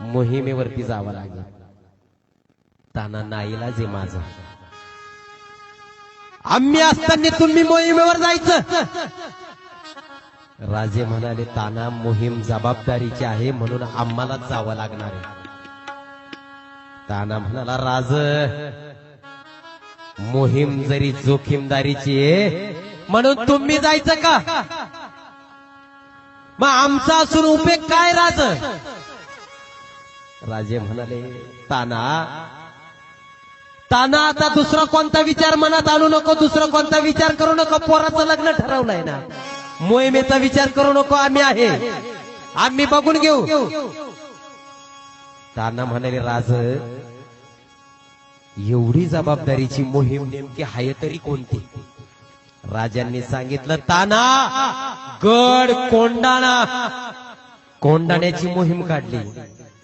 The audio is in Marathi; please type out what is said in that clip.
मोहिमेवरती जावं लागेल. ताना नाईला जे माझा. आम्ही असताना तुम्ही मोहिमेवर जायचं. राजे म्हणाले ताना मोहीम जबाबदारीची आहे म्हणून आम्हाला जावं लागणार आहे. ताना म्हणाला राज मोहीम जरी जोखीमदारीची आहे म्हणून तुम्ही जायचं का? मग आमचा असून उपयोग काय राज? राजे म्हणाले ताना ताना आता दुसरा कोणता विचार मनात आणू नको दुसरा कोणता विचार करू नको पोराचं लग्न ठरवलंय ना. मोहिमेचा विचार करू नको आम्ही आहे. आम्ही बघून घेऊ. ताना म्हणाले राज एवढी जबाबदारीची मोहीम नेमकी आहे तरी कोणती? राजांनी सांगितलं ताना गड कोंडाणा. कोंडाण्याची मोहीम काढली.